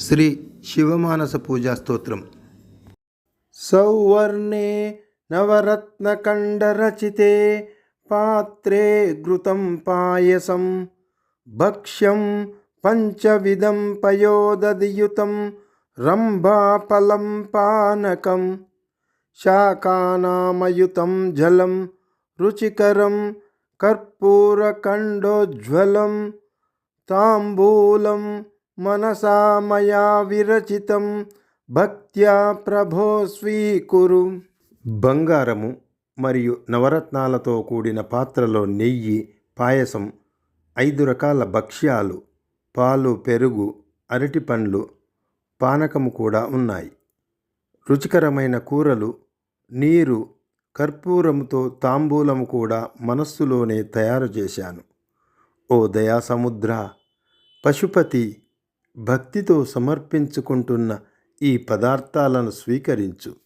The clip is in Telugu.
శ్రీ శివమానస పూజా స్తోత్రం. సౌవర్ణే నవరత్నకండరచితే పాత్రే ఘృతం పాయసం. భక్ష్యం పంచవిధం పయోదధియుతం రంభాఫలం పానకం. శాకానామయుతం జలం రుచికరం కర్పూరకండోజ్వలం తాంబూలం మనసా మయా విరచితం. భక్త్యా ప్రభో స్వీకురు. బంగారము మరియు నవరత్నాలతో కూడిన పాత్రలో నెయ్యి పాయసం ఐదు రకాల భక్ష్యాలు పాలు పెరుగు అరటి పండ్లు పానకము కూడా ఉన్నాయి. రుచికరమైన కూరలు నీరు కర్పూరముతో తాంబూలము కూడా మనస్సులోనే తయారు చేశాను. ఓ దయాసముద్ర పశుపతి భక్తితో సమర్పించుకుంటున్న ఈ పదార్థాలను స్వీకరించు.